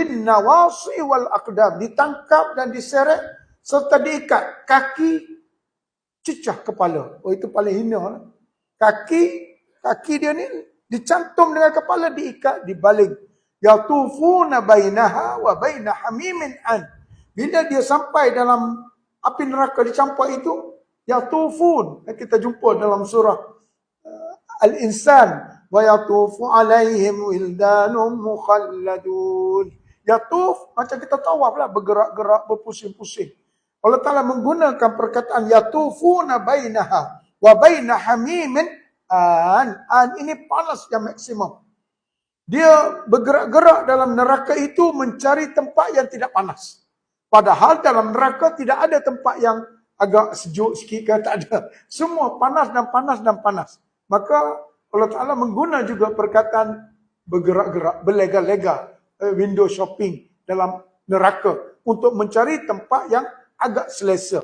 bin nawasi wal aqdam ditangkap dan diseret serta diikat kaki cecah kepala. Oh itu paling hina. lah. Kaki kaki dia ni dicantum dengan kepala diikat dibaling. Yatufuna bainaha wa baina hamimin an. Bila dia sampai dalam api neraka dicampur itu yatufun. Kita jumpa dalam surah uh, Al-Insan wa yatufu alaihim wildanum mukhalladun. Yatuf macam kita tawaf lah bergerak-gerak berpusing-pusing. Allah Ta'ala menggunakan perkataan yatufuna bainaha wa baina hamimin an. An ini panas yang maksimum. Dia bergerak-gerak dalam neraka itu mencari tempat yang tidak panas. Padahal dalam neraka tidak ada tempat yang agak sejuk sikit ke tak ada. Semua panas dan panas dan panas. Maka Allah Ta'ala mengguna juga perkataan bergerak-gerak, berlega-lega, window shopping dalam neraka untuk mencari tempat yang agak selesa.